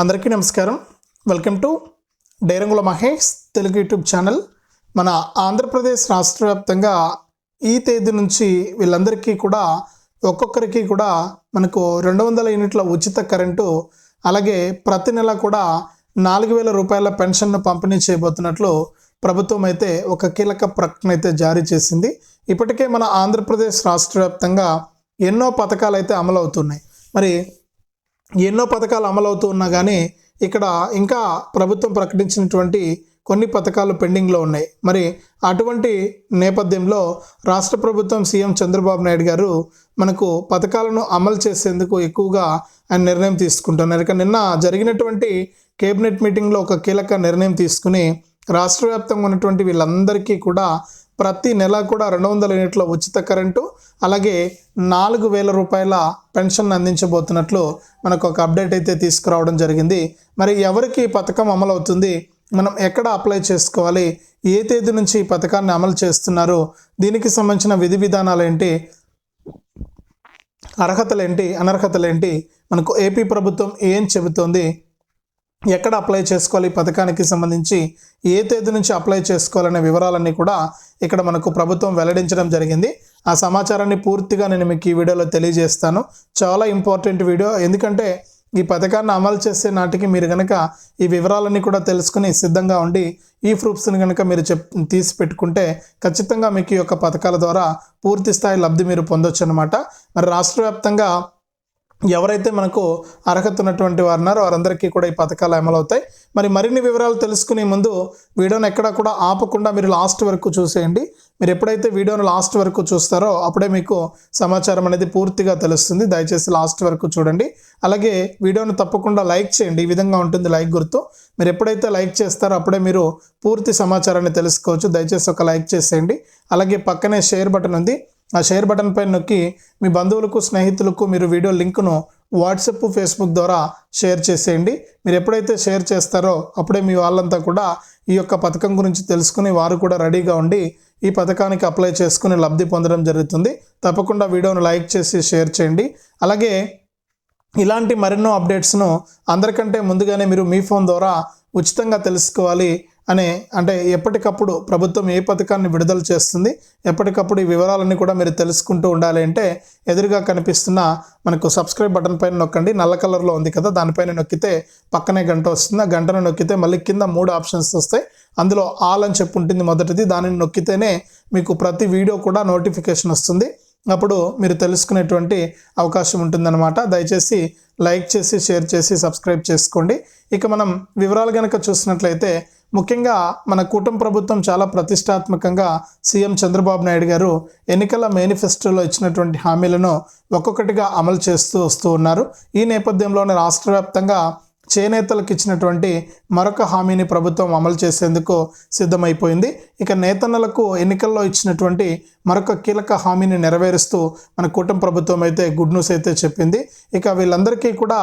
అందరికీ నమస్కారం. Welcome to డైరంగుల మహేష్ తెలుగు యూట్యూబ్ ఛానల్. మన ఆంధ్రప్రదేశ్ రాష్ట్ర వ్యాప్తంగా ఈ తేదీ నుంచి వీళ్ళందరికీ కూడా ఒక్కొక్కరికి కూడా మనకు రెండు వందల యూనిట్ల ఉచిత కరెంటు అలాగే ప్రతి నెల కూడా నాలుగు వేల రూపాయల పెన్షన్ను పంపిణీ చేయబోతున్నట్లు ప్రభుత్వం అయితే ఒక కీలక ప్రకటన అయితే జారీ చేసింది. ఇప్పటికే మన ఆంధ్రప్రదేశ్ రాష్ట్ర వ్యాప్తంగా ఎన్నో పథకాలు అయితే అమలవుతున్నాయి. మరి ఎన్నో పథకాలు అమలవుతూ ఉన్నా కానీ ఇక్కడ ఇంకా ప్రభుత్వం ప్రకటించినటువంటి కొన్ని పథకాలు పెండింగ్లో ఉన్నాయి. మరి అటువంటి నేపథ్యంలో రాష్ట్ర ప్రభుత్వం సీఎం చంద్రబాబు నాయుడు గారు మనకు పథకాలను అమలు చేసేందుకు ఎక్కువగా ఆయన నిర్ణయం తీసుకుంటున్నారు. ఇక నిన్న జరిగినటువంటి కేబినెట్ మీటింగ్లో ఒక కీలక నిర్ణయం తీసుకుని రాష్ట్ర వ్యాప్తంగా ఉన్నటువంటి వీళ్ళందరికీ కూడా ప్రతి నెల కూడా రెండు వందల యూనిట్ల ఉచిత కరెంటు అలాగే నాలుగు వేల రూపాయల పెన్షన్ అందించబోతున్నట్లు మనకు ఒక అప్డేట్ అయితే తీసుకురావడం జరిగింది. మరి ఎవరికి ఈ పథకం అమలు అవుతుంది మనం ఎక్కడ అప్లై చేసుకోవాలి? ఏ తేదీ నుంచి ఈ పథకాన్ని అమలు చేస్తున్నారు? దీనికి సంబంధించిన విధి విధానాలు ఏంటి? అర్హతలు ఏంటి? మనకు ఏపీ ప్రభుత్వం ఏం చెబుతోంది? ఎక్కడ అప్లై చేసుకోవాలి ఈ పథకానికి సంబంధించి ఏ తేదీ నుంచి అప్లై చేసుకోవాలనే వివరాలన్నీ కూడా ఇక్కడ మనకు ప్రభుత్వం వెల్లడించడం జరిగింది. ఆ సమాచారాన్ని పూర్తిగా నేను మీకు ఈ వీడియోలో తెలియజేస్తాను. చాలా ఇంపార్టెంట్ వీడియో. ఎందుకంటే ఈ పథకాన్ని అమలు చేసే నాటికి మీరు కనుక ఈ వివరాలన్నీ కూడా తెలుసుకుని సిద్ధంగా ఉండి ఈ ప్రూఫ్స్ని కనుక మీరు చెప్ తీసి పెట్టుకుంటే ఖచ్చితంగా మీకు ఈ యొక్క పథకాల ద్వారా పూర్తి స్థాయి లబ్ధి మీరు పొందొచ్చు అనమాట మరి రాష్ట్ర వ్యాప్తంగా ఎవరైతే మనకు అర్హత ఉన్నటువంటి వారు ఉన్నారో వారందరికీ కూడా ఈ పథకాలు అమలవుతాయి. మరి మరిన్ని వివరాలు తెలుసుకునే ముందు వీడియోని ఎక్కడ కూడా ఆపకుండా మీరు లాస్ట్ వరకు చూసేయండి. మీరు ఎప్పుడైతే వీడియోను లాస్ట్ వరకు చూస్తారో అప్పుడే మీకు సమాచారం అనేది పూర్తిగా తెలుస్తుంది. దయచేసి లాస్ట్ వరకు చూడండి. అలాగే వీడియోను తప్పకుండా లైక్ చేయండి. ఈ విధంగా ఉంటుంది లైక్ గుర్తు. మీరు ఎప్పుడైతే లైక్ చేస్తారో అప్పుడే మీరు పూర్తి సమాచారాన్ని తెలుసుకోవచ్చు. దయచేసి ఒక లైక్ చేసేయండి. అలాగే పక్కనే షేర్ బటన్ ఉంది. ఆ షేర్ బటన్ పై నొక్కి మీ బంధువులకు స్నేహితులకు మీరు వీడియో లింకును వాట్సాప్ ఫేస్బుక్ ద్వారా షేర్ చేసేయండి. మీరు ఎప్పుడైతే షేర్ చేస్తారో అప్పుడే మీ వాళ్ళంతా కూడా ఈ యొక్క పథకం గురించి తెలుసుకుని వారు కూడా రెడీగా ఉండి ఈ పథకానికి అప్లై చేసుకుని లబ్ధి పొందడం జరుగుతుంది. తప్పకుండా వీడియోను లైక్ చేసి షేర్ చేయండి. అలాగే ఇలాంటి మరెన్నో అప్డేట్స్ను అందరికంటే ముందుగానే మీరు మీ ఫోన్ ద్వారా ఉచితంగా తెలుసుకోవాలి. అనే అంటే ఎప్పటికప్పుడు ప్రభుత్వం ఏ పథకాన్ని విడుదల చేస్తుంది ఎప్పటికప్పుడు ఈ వివరాలన్నీ కూడా మీరు తెలుసుకుంటూ ఉండాలి అంటే ఎదురుగా కనిపిస్తున్న మనకు సబ్స్క్రైబ్ బటన్ పైన నొక్కండి. నల్ల కలర్లో ఉంది కదా దానిపైన నొక్కితే పక్కనే గంట వస్తుంది. ఆ గంటను నొక్కితే మళ్ళీ కింద మూడు ఆప్షన్స్ వస్తాయి. అందులో ఆల్ అని చెప్పి ఉంటుంది మొదటిది. దానిని నొక్కితేనే మీకు ప్రతి వీడియో కూడా నోటిఫికేషన్ వస్తుంది. అప్పుడు మీరు తెలుసుకునేటువంటి అవకాశం ఉంటుందన్నమాట. దయచేసి లైక్ చేసి షేర్ చేసి సబ్స్క్రైబ్ చేసుకోండి. ఇక మనం వివరాలు కనుక చూసినట్లయితే ముఖ్యంగా మన కూటమి ప్రభుత్వం చాలా ప్రతిష్టాత్మకంగా సీఎం చంద్రబాబు నాయుడు గారు ఎన్నికల మేనిఫెస్టోలో ఇచ్చినటువంటి హామీలను ఒక్కొక్కటిగా అమలు చేస్తూ వస్తూ ఉన్నారు. ఈ నేపథ్యంలోనే రాష్ట్ర వ్యాప్తంగా చేనేతలకు ఇచ్చినటువంటి మరొక హామీని ప్రభుత్వం అమలు చేసేందుకు సిద్ధమైపోయింది. ఇక నేతన్నలకు ఎన్నికల్లో ఇచ్చినటువంటి మరొక కీలక హామీని నెరవేరుస్తూ మన కూటమి ప్రభుత్వం అయితే గుడ్ న్యూస్ అయితే చెప్పింది. ఇక వీళ్ళందరికీ కూడా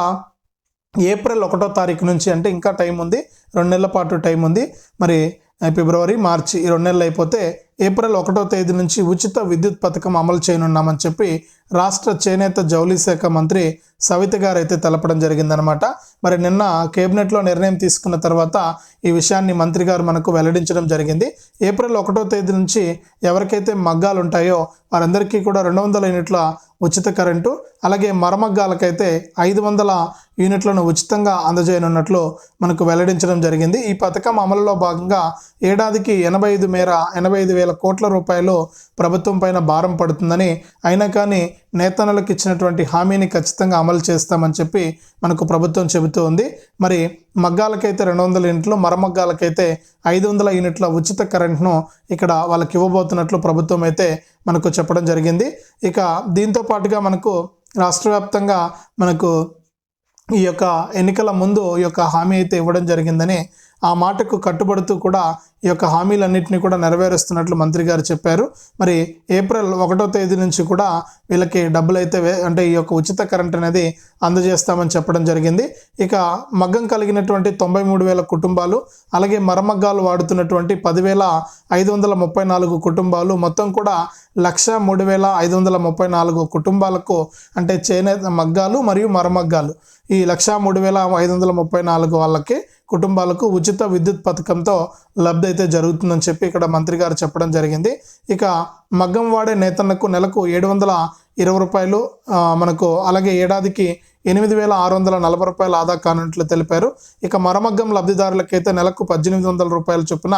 ఏప్రిల్ ఒకటో తారీఖు నుంచి అంటే ఇంకా టైం ఉంది. రెండు నెలల పాటు టైం ఉంది. మరి ఫిబ్రవరి మార్చి ఈ రెండు నెలలు అయిపోతే ఏప్రిల్ ఒకటో తేదీ నుంచి ఉచిత విద్యుత్ పథకం అమలు చేయనున్నామని చెప్పి రాష్ట్ర చేనేత జౌళి శాఖ మంత్రి సవిత గారు అయితే తెలపడం జరిగిందనమాట మరి నిన్న కేబినెట్లో నిర్ణయం తీసుకున్న తర్వాత ఈ విషయాన్ని మంత్రి గారు మనకు వెల్లడించడం జరిగింది. ఏప్రిల్ ఒకటో తేదీ నుంచి ఎవరికైతే మగ్గాలు ఉంటాయో వారందరికీ కూడా రెండు వందల యూనిట్ల ఉచిత కరెంటు అలాగే మరమగ్గాలకైతే ఐదు వందల యూనిట్లను ఉచితంగా అందజేయనున్నట్లు మనకు వెల్లడించడం జరిగింది. ఈ పథకం అమలులో భాగంగా ఏడాదికి ఎనభై ఐదు మేర ఎనభై ఐదు వేల కోట్ల రూపాయలు ప్రభుత్వం పైన భారం పడుతుందని అయినా కానీ నేతన్నలకు ఇచ్చినటువంటి హామీని ఖచ్చితంగా అమలు చేస్తామని చెప్పి మనకు ప్రభుత్వం చెబుతూ ఉంది. మరి మగ్గాలకైతే రెండు వందల యూనిట్లు మరమగ్గాలకైతే ఐదు వందల యూనిట్ల ఉచిత కరెంట్ను ఇక్కడ వాళ్ళకి ఇవ్వబోతున్నట్లు ప్రభుత్వం అయితే మనకు చెప్పడం జరిగింది. ఇక దీంతో పాటుగా మనకు రాష్ట్ర వ్యాప్తంగా మనకు ఈ యొక్క ఎన్నికల ముందు ఈ యొక్క హామీ అయితే ఇవ్వడం జరిగిందని ఆ మాటకు కట్టుబడుతూ కూడా ఈ యొక్క హామీలన్నింటినీ కూడా నెరవేరుస్తున్నట్లు మంత్రి గారు చెప్పారు. మరి ఏప్రిల్ ఒకటో తేదీ నుంచి కూడా వీళ్ళకి డబ్బులు అయితే వే- అంటే ఈ యొక్క ఉచిత కరెంట్ అనేది అందజేస్తామని చెప్పడం జరిగింది. ఇక మగ్గం కలిగినటువంటి తొంభై మూడు వేల కుటుంబాలు అలాగే మరమగ్గాలు వాడుతున్నటువంటి పదివేల ఐదు వందల ముప్పై నాలుగు కుటుంబాలు మొత్తం కూడా లక్ష మూడు వేల ఐదు వందల ముప్పై నాలుగు కుటుంబాలకు అంటే చేనేత మగ్గాలు మరియు మరమగ్గాలు. ఈ లక్ష మూడు వేల ఐదు వందల ముప్పై నాలుగు వాళ్ళకి కుటుంబాలకు ఉచిత విద్యుత్ పథకంతో లబ్ధి అయితే జరుగుతుందని చెప్పి ఇక్కడ మంత్రి గారు చెప్పడం జరిగింది. ఇక మగ్గం వాడే నేతన్నకు నెలకు ఏడు వందల ఇరవై రూపాయలు మనకు అలాగే ఏడాదికి ఎనిమిది వేల ఆరు వందల నలభై రూపాయలు ఆదా కానున్నట్లు తెలిపారు. ఇక మరమగ్గం లబ్ధిదారులకైతే నెలకు పద్దెనిమిది వందల రూపాయల చొప్పున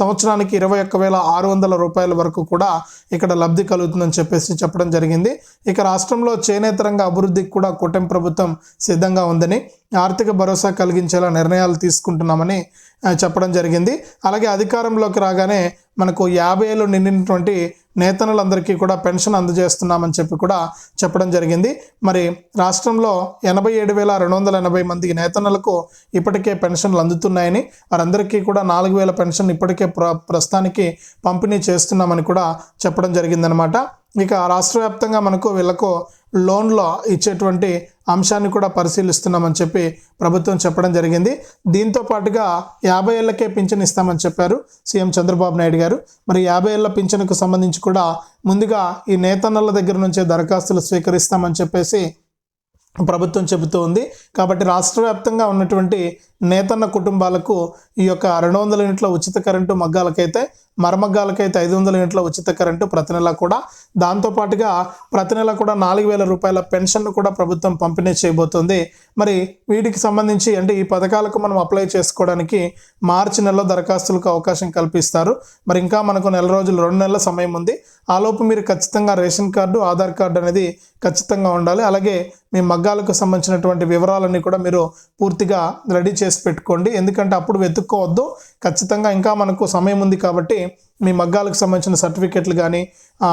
సంవత్సరానికి ఇరవై ఒక్క వేల ఆరు వందల రూపాయల వరకు కూడా ఇక్కడ లబ్ధి కలుగుతుందని చెప్పేసి చెప్పడం జరిగింది. ఇక రాష్ట్రంలో చేనేత రంగ అభివృద్ధికి కూడా కూటమి ప్రభుత్వం సిద్ధంగా ఉందని ఆర్థిక భరోసా కలిగించేలా నిర్ణయాలు తీసుకుంటున్నామని చెప్పడం జరిగింది. అలాగే అధికారంలోకి రాగానే మనకు యాభై ఏళ్ళు నిండినటువంటి నేతనులందరికీ కూడా పెన్షన్ అందజేస్తున్నామని చెప్పి కూడా చెప్పడం జరిగింది. మరి రాష్ట్రంలో ఎనభై ఏడు వేల రెండు వందల ఎనభై మంది నేతనులకు ఇప్పటికే పెన్షన్లు అందుతున్నాయని వారందరికీ కూడా నాలుగు వేల పెన్షన్ ఇప్పటికే ప్ర ప్రస్తుతానికి పంపిణీ చేస్తున్నామని కూడా చెప్పడం జరిగిందనమాట ఇక రాష్ట్ర వ్యాప్తంగా మనకు వీళ్ళకు లోన్లో ఇచ్చేటువంటి అంశాన్ని కూడా పరిశీలిస్తున్నామని చెప్పి ప్రభుత్వం చెప్పడం జరిగింది. దీంతో పాటుగా యాభై ఏళ్ళకే పింఛన్ ఇస్తామని చెప్పారు సీఎం చంద్రబాబు నాయుడు గారు. మరి యాభై ఏళ్ళ పింఛన్కు సంబంధించి కూడా ముందుగా ఈ నేతన్నల దగ్గర నుంచే దరఖాస్తులు స్వీకరిస్తామని చెప్పేసి ప్రభుత్వం చెబుతూ ఉంది. కాబట్టి రాష్ట్ర వ్యాప్తంగా ఉన్నటువంటి నేతన్న కుటుంబాలకు ఈ యొక్క రెండు వందల యూనిట్ల ఉచిత కరెంటు మగ్గాలకైతే మరమగ్గాలకైతే ఐదు వందల యూనిట్ల ఉచిత కరెంటు ప్రతి నెల కూడా. దాంతోపాటుగా ప్రతి నెల కూడా నాలుగు వేల రూపాయల పెన్షన్ను కూడా ప్రభుత్వం పంపిణీ చేయబోతుంది. మరి వీటికి సంబంధించి అంటే ఈ పథకాలకు మనం అప్లై చేసుకోవడానికి మార్చి నెలలో దరఖాస్తులకు అవకాశం కల్పిస్తారు. మరి ఇంకా మనకు నెల రోజులు రెండు నెలల సమయం ఉంది. ఆలోపు మీరు ఖచ్చితంగా రేషన్ కార్డు ఆధార్ కార్డు అనేది ఖచ్చితంగా ఉండాలి. అలాగే మీ మగ్గాలకు సంబంధించినటువంటి వివరాలన్నీ కూడా మీరు పూర్తిగా రెడీ చేసి పెట్టుకోండి. ఎందుకంటే అప్పుడు వెతుక్కోవద్దు. ఖచ్చితంగా ఇంకా మనకు సమయం ఉంది కాబట్టి మీ మగ్గాలకు సంబంధించిన సర్టిఫికెట్లు కానీ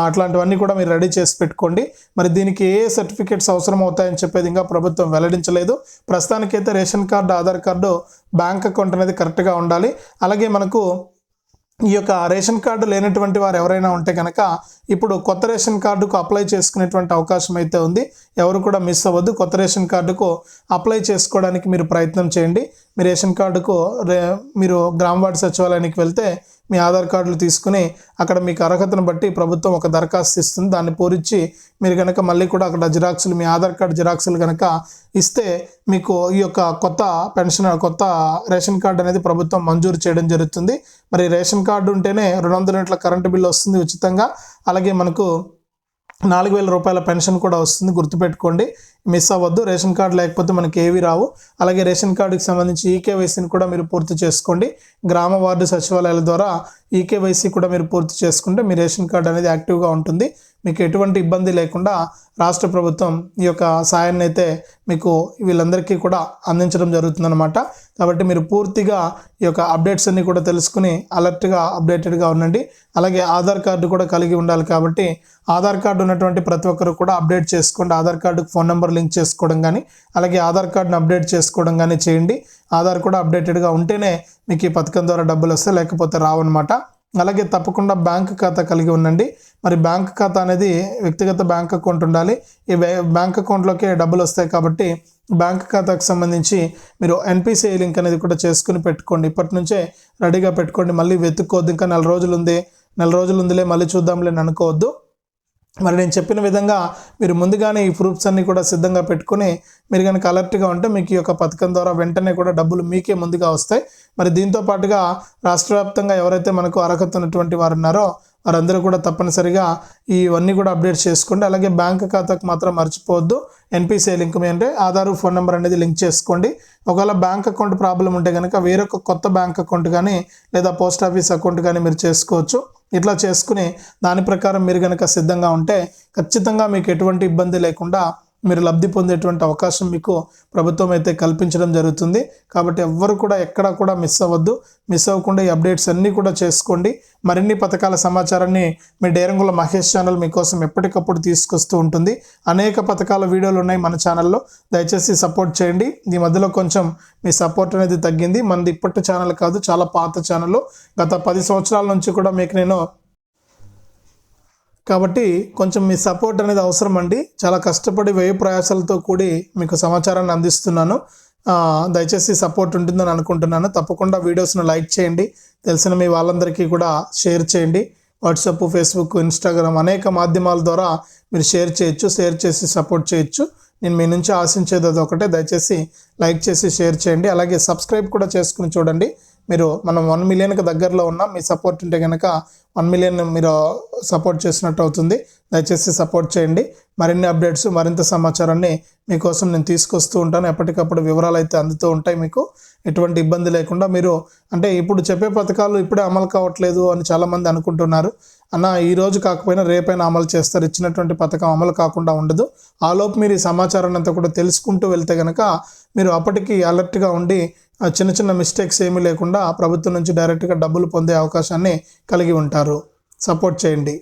అట్లాంటివన్నీ కూడా మీరు రెడీ చేసి పెట్టుకోండి. మరి దీనికి ఏ సర్టిఫికెట్స్ అవసరం అవుతాయని చెప్పేది ఇంకా ప్రభుత్వం వెల్లడించలేదు. ప్రస్తుతానికైతే ration card Aadhaar card bank account అనేది కరెక్ట్గా ఉండాలి. అలాగే మనకు ఈ యొక్క రేషన్ కార్డు లేనటువంటి వారు ఎవరైనా ఉంటే కనుక ఇప్పుడు కొత్త రేషన్ కార్డుకు అప్లై చేసుకునేటువంటి అవకాశం అయితే ఉంది. ఎవరు కూడా మిస్ అవ్వద్దు. కొత్త రేషన్ కార్డుకు అప్లై చేసుకోవడానికి మీరు ప్రయత్నం చేయండి. మీ రేషన్ కార్డుకు రే మీరు గ్రామ వార్డు సచివాలయానికి వెళ్తే మీ ఆధార్ కార్డులు తీసుకుని అక్కడ మీకు అర్హతను బట్టి ప్రభుత్వం ఒక దరఖాస్తు ఇస్తుంది. దాన్ని పూరించి మీరు కనుక మళ్ళీ కూడా అక్కడ జిరాక్సులు మీ ఆధార్ కార్డు జిరాక్సులు కనుక ఇస్తే మీకు ఈ యొక్క కొత్త పెన్షన్ కొత్త రేషన్ కార్డు అనేది ప్రభుత్వం మంజూరు చేయడం జరుగుతుంది. మరి రేషన్ కార్డు ఉంటేనే రెండు వందల యూనిట్ల కరెంటు బిల్లు వస్తుంది ఉచితంగా. అలాగే మనకు నాలుగు వేల రూపాయల పెన్షన్ కూడా వస్తుంది. గుర్తుపెట్టుకోండి మిస్ అవ్వద్దు. రేషన్ కార్డు లేకపోతే మనకి ఏవి రావు. అలాగే రేషన్ కార్డుకి సంబంధించి ఈకేవైసీని కూడా మీరు పూర్తి చేసుకోండి. గ్రామ వార్డు సచివాలయాల ద్వారా ఈకేవైసీ కూడా మీరు పూర్తి చేసుకుంటే మీ రేషన్ కార్డు అనేది యాక్టివ్గా ఉంటుంది. మీకు ఎటువంటి ఇబ్బంది లేకుండా రాష్ట్ర ప్రభుత్వం ఈ యొక్క సాయాన్ని అయితే మీకు వీళ్ళందరికీ కూడా అందించడం జరుగుతుందన్నమాట. కాబట్టి మీరు పూర్తిగా ఈ యొక్క అప్డేట్స్ అన్ని కూడా తెలుసుకుని అలర్ట్గా అప్డేటెడ్గా ఉండండి. అలాగే ఆధార్ కార్డు కూడా కలిగి ఉండాలి కాబట్టి ఆధార్ కార్డు ఉన్నటువంటి ప్రతి ఒక్కరు కూడా అప్డేట్ చేసుకోండి. ఆధార్ కార్డుకు ఫోన్ నెంబర్ లింక్ చేసుకోవడం కానీ అలాగే ఆధార్ కార్డును అప్డేట్ చేసుకోవడం కానీ చేయండి. ఆధార్ కూడా అప్డేటెడ్గా ఉంటేనే మీకు ఈ పథకం ద్వారా డబ్బులు వస్తాయి లేకపోతే రావన్నమాట. అలాగే తప్పకుండా బ్యాంక్ ఖాతా కలిగి ఉండండి. మరి బ్యాంక్ ఖాతా అనేది వ్యక్తిగత బ్యాంక్ అకౌంట్ ఉండాలి. ఈ బ్యాంక్ అకౌంట్లోకే డబ్బులు వస్తాయి కాబట్టి బ్యాంక్ ఖాతాకు సంబంధించి మీరు ఎన్పిసిఐ లింక్ అనేది కూడా చేసుకుని పెట్టుకోండి. ఇప్పటి నుంచే రెడీగా పెట్టుకోండి. మళ్ళీ వెతుక్కోవద్దు. ఇంకా నెల రోజులు ఉంది నెల రోజులు ఉందిలే మళ్ళీ చూద్దాంలే అనుకోవద్దు. మరి నేను చెప్పిన విధంగా మీరు ముందుగానే ఈ ప్రూఫ్స్ అన్నీ కూడా సిద్ధంగా పెట్టుకుని మీరు కనుక అలర్ట్గా ఉంటే మీకు ఈ యొక్క పథకం ద్వారా వెంటనే కూడా డబ్బులు మీకే ముందుగా వస్తాయి. మరి దీంతో పాటుగా రాష్ట్ర వ్యాప్తంగా ఎవరైతే మనకు అర్హత ఉన్నటువంటి వారు ఉన్నారో వారందరూ కూడా తప్పనిసరిగా ఇవన్నీ కూడా అప్డేట్ చేసుకోండి. అలాగే బ్యాంక్ ఖాతాకు మాత్రం మర్చిపోవద్దు. ఎన్పిసిఐ లింక్ మీ అంటే ఆధార్ ఫోన్ నెంబర్ అనేది లింక్ చేసుకోండి. ఒకవేళ బ్యాంక్ అకౌంట్ ప్రాబ్లం ఉంటే కనుక వేరొక కొత్త బ్యాంక్ అకౌంట్ కానీ లేదా పోస్ట్ ఆఫీస్ అకౌంట్ కానీ మీరు చేసుకోవచ్చు. ఇట్లా చేసుకుని దాని ప్రకారం మీరు కనుక సిద్ధంగా ఉంటే ఖచ్చితంగా మీకు ఎటువంటి ఇబ్బంది లేకుండా మీరు లబ్ధి పొందేటువంటి అవకాశం మీకు ప్రభుత్వం అయితే కల్పించడం జరుగుతుంది. కాబట్టి ఎవ్వరు కూడా ఎక్కడా కూడా మిస్ అవ్వద్దు. మిస్ అవ్వకుండా ఈ అప్డేట్స్ అన్నీ కూడా చేసుకోండి. మరిన్ని పథకాల సమాచారాన్ని మీ డేరంగుల మహేష్ ఛానల్ మీకోసం ఎప్పటికప్పుడు తీసుకొస్తూ ఉంటుంది. అనేక పథకాల వీడియోలు ఉన్నాయి మన ఛానల్లో. దయచేసి సపోర్ట్ చేయండి. ఈ మధ్యలో కొంచెం మీ సపోర్ట్ అనేది తగ్గింది. మనది ఇప్పటి ఛానల్ కాదు చాలా పాత ఛానల్. గత పది సంవత్సరాల నుంచి కూడా మీకు నేను కాబట్టి కొంచెం మీ సపోర్ట్ అనేది అవసరం అండి. చాలా కష్టపడి వ్యయ ప్రయాసాలతో కూడి మీకు సమాచారాన్ని అందిస్తున్నాను. దయచేసి సపోర్ట్ ఉంటుందని అనుకుంటున్నాను. తప్పకుండా వీడియోస్ను లైక్ చేయండి. తెలిసిన మీ వాళ్ళందరికీ కూడా షేర్ చేయండి. వాట్సాప్ ఫేస్బుక్ ఇన్స్టాగ్రామ్ అనేక మాధ్యమాల ద్వారా మీరు షేర్ చేయొచ్చు షేర్ చేసి సపోర్ట్ చేయొచ్చు. నేను మీ నుంచి ఆశించేది అది ఒకటే దయచేసి లైక్ చేసి షేర్ చేయండి. అలాగే సబ్స్క్రైబ్ కూడా చేసుకుని చూడండి. మీరు మనం వన్ మిలియన్కి దగ్గరలో ఉన్నాం మీ సపోర్ట్ ఉంటే కనుక వన్ మిలియన్ మీరు సపోర్ట్ చేసినట్టు అవుతుంది. దయచేసి సపోర్ట్ చేయండి. మరిన్ని అప్డేట్స్ మరింత సమాచారాన్ని మీకోసం నేను తీసుకొస్తూ ఉంటాను. ఎప్పటికప్పుడు వివరాలు అయితే అందుతూ ఉంటాయి మీకు. ఎటువంటి ఇబ్బంది లేకుండా మీరు అంటే ఇప్పుడు చెప్పే పథకాలు ఇప్పుడే అమలు కావట్లేదు అని చాలామంది అనుకుంటున్నారు. అన్న ఈ రోజు కాకపోయినా రేపైనా అమలు చేస్తారు. ఇచ్చినటువంటి పథకం అమలు కాకుండా ఉండదు. ఆలోపు మీరు ఈ సమాచారాన్ని అంతా కూడా తెలుసుకుంటూ వెళ్తే కనుక మీరు అప్పటికి అలర్ట్గా ఉండి చిన్న చిన్న మిస్టేక్స్ ఏమీ లేకుండా ప్రభుత్వం నుంచి డైరెక్ట్గా డబ్బులు పొందే అవకాశాన్ని కలిగి ఉంటారు. సపోర్ట్ చేయండి.